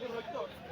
গ্রেফতার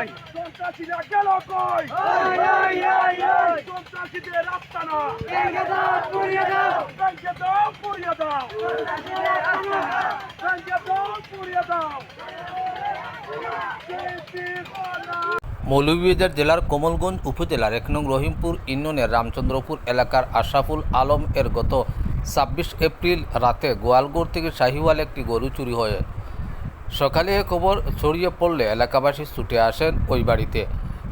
রই রই সন্ত্রাসীরা গেল কই? হই হই রই রই সন্ত্রাসীদের রাস্তা না। ভেঙে দাও পুড়িয়ে দাও। ব্যাংকে দাও পুড়িয়ে দাও। ব্যাংকে দাও পুড়িয়ে দাও। মৌলভীবাজার জেলার কমলগঞ্জ উপজেলার এক নং রহিমপুর ইউনিয়নের রামচন্দ্রপুর এলাকার আশাফুল আলম এর গত ছাব্বিশ এপ্রিল রাতে গোয়ালগড় থেকে শাহিওয়াল একটি গরু চুরি হয়ে। সকালে এ খবর ছড়িয়ে পড়লে এলাকাবাসী ছুটে আসেন ওই বাড়িতে।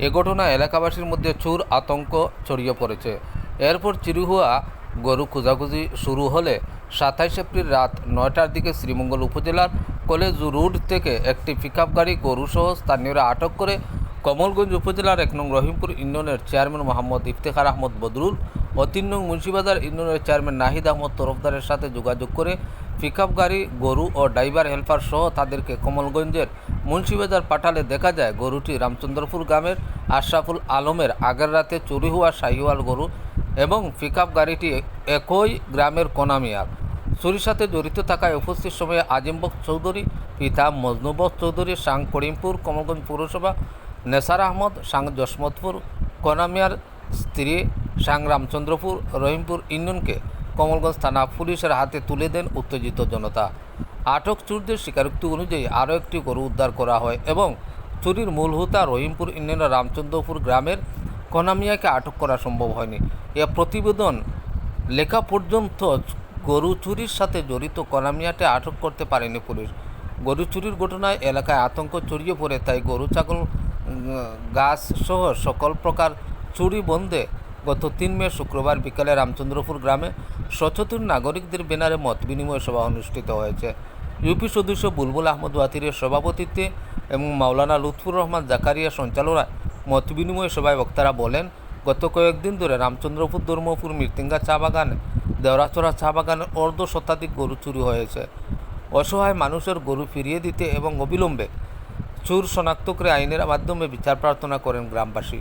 এ ঘটনা এলাকাবাসীর মধ্যে চুর আতঙ্ক ছড়িয়ে পড়েছে। এরপর চুরি হওয়া গরু খোঁজাখুঁজি শুরু হলে সাতাইশ এপ্রিল রাত নয়টার দিকে শ্রীমঙ্গল উপজেলার কলেজ রোড থেকে একটি পিকআপ গাড়ি গরুসহ স্থানীয়রা আটক করে কমলগঞ্জ উপজেলার এক নং রহিমপুর ইউনিয়নের চেয়ারম্যান মোহাম্মদ ইফতেখার আহমদ বদরুল ও তিন নং মুন্সিবাজার ইউনিয়নের চেয়ারম্যান নাহিদ আহমদ তরফদারের সাথে যোগাযোগ করে পিকআপ গাড়ি, গরু ও ড্রাইভার হেল্পার সহ তাদেরকে কমলগঞ্জের মুন্সিবাজার পাঠালে দেখা যায় গরুটি রামচন্দ্রপুর গ্রামের আশরাফুল আলমের আগের রাতে চুরি হওয়া শাহিওয়াল গরু এবং পিকআপ গাড়িটি একই গ্রামের কোনামিয়ার। চুরির সাথে জড়িত থাকায় উপস্থিত সময়ে আজিমবক চৌধুরী, পিতা মজনুবক চৌধুরী, সাং করিমপুর, কমলগঞ্জ পৌরসভা, নেসার আহমদ, সাং জসমতপুর কোনামিয়ার স্ত্রী, সাং রামচন্দ্রপুর, রহিমপুর ইউনিয়নকে কমলগঞ্জ থানা পুলিশের হাতে তুলে দেন উত্তেজিত জনতা। আটক চোরদের স্বীকারোক্তি অনুযায়ী আরও একটি গরু উদ্ধার করা হয় এবং চুরির মূল হোতা রহিমপুর ইউনিয়নের রামচন্দ্রপুর গ্রামের কনামিয়াকে আটক করা সম্ভব হয়নি। এ প্রতিবেদন লেখা পর্যন্ত গরু চুরির সাথে জড়িত কনামিয়াতে আটক করতে পারেনি পুলিশ। গরু চুরির ঘটনায় এলাকায় আতঙ্ক ছড়িয়ে পড়ে, তাই গরু, ছাগল গাছ সহ সকল প্রকার চুরি বন্ধে গত তিন মে শুক্রবার বিকালে রামচন্দ্রপুর গ্রামে সচেতন নাগরিকদের ব্যানারে মত বিনিময় সভা অনুষ্ঠিত হয়েছে। ইউপি সদস্য বুলবুল আহমদ ওয়াতিরের সভাপতিত্বে এবং মাওলানা লুৎফুর রহমান জাকারিয়া সঞ্চালনায় মত বিনিময় সভায় বক্তারা বলেন, গত কয়েকদিন ধরে রামচন্দ্রপুর ধর্মপুর মৃত্যুঙ্গা চা বাগানে, দেওরাচড়া চা বাগানে অর্ধ শতাধিক গরু চুরি হয়েছে। অসহায় মানুষের গরু ফিরিয়ে দিতে এবং অবিলম্বে চুর শনাক্ত করে আইনের মাধ্যমে বিচার প্রার্থনা করেন গ্রামবাসী।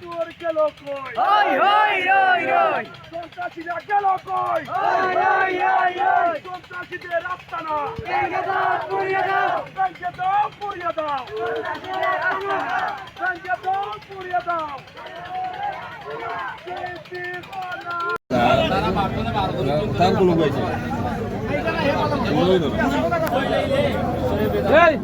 তোর গেল কই হাই হাই হাই হাই সন্ত্রাসীরা গেল কই হাই হাই হাই হাই সন্ত্রাসীদের রাস্তা না ভেঙে দাও পুড়িয়ে দাও ভেঙে দাও পুড়িয়ে দাও ভেঙে দাও পুড়িয়ে দাও তার কোনো বাইছে এই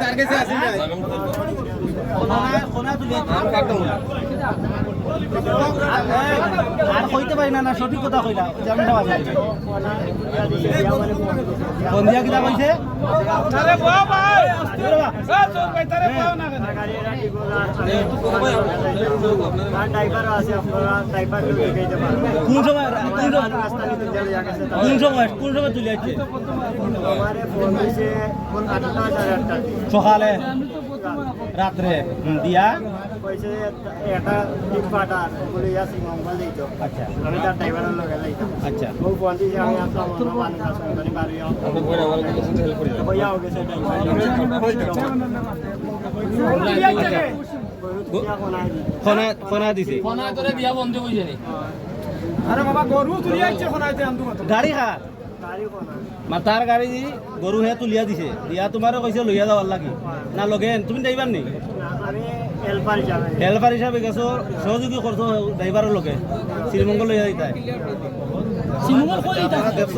তার কাছে আসেন আর কইতে পারি না না সঠিক কথা কইলা। যেমন কোন দিয়া কিটা কইছে? আরে বাবা ভাই হ্যাঁ। এ চল ভাই তারে পাও না কেন? সময় কোন সময় কোন সময় তুলে যাচ্ছে সকালে। রাত্রে দিয়া? আচ্ছা। আমি তার ড্রাইভারের লগে যাইতাম। আচ্ছা। ও আমি আসলাম গেছে ফোনা দিছে। আরে বাবা গরু তুলি আইছে খনাইতে আন্দু গাড়ি কোন মাতার গাড়ি দি গরু হে তুলিয়া দিছে দিয়া তোমারও কইছে লইয়া যাওয়ার লাগি না লগে তুমি যাইবার নি হেল্পার হিসাবে গেছো সহযোগী করছ ড্রাইভারের লগে শ্রীমঙ্গল লইয়া যাইতা শ্রীমঙ্গল কই যাইতা দেখছ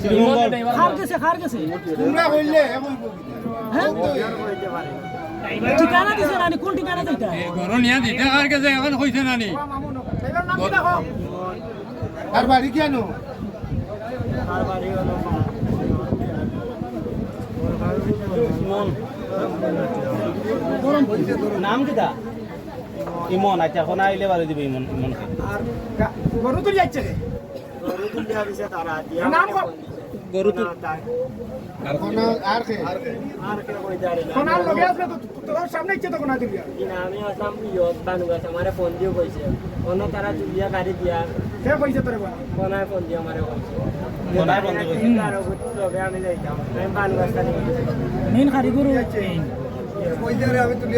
শ্রীমঙ্গল খার গেছে খার গেছে তোমরা হইলে হইতে পারে ঠিকানা দিছে নানি কোন ঠিকানা দিতা আর বাড়ি কেন আর বাড়ি হলো নাম কিটা ইমন আচ্ছা এখন আইলে বাড়ি দিবে ইমন ইমনকে। গরু তুলি তারা নাম গরু কে? তোর কোনা তুলি কিনা আমি আসলাম ইয়ত বানুগাছ আমারে ফোন দিয়ে কইছে অন্য তারা তুলিয়া গাড়ি দিয়া। কে কইছে তোরে বনায় ফোন দিয়ে আমারে কইছে বনায় ফোন দিয়ে কইছে? আর লগে আমি যাইতাম। আমি বানুগাছ নিন খারি গুরু। কইছে রে আমি তুলি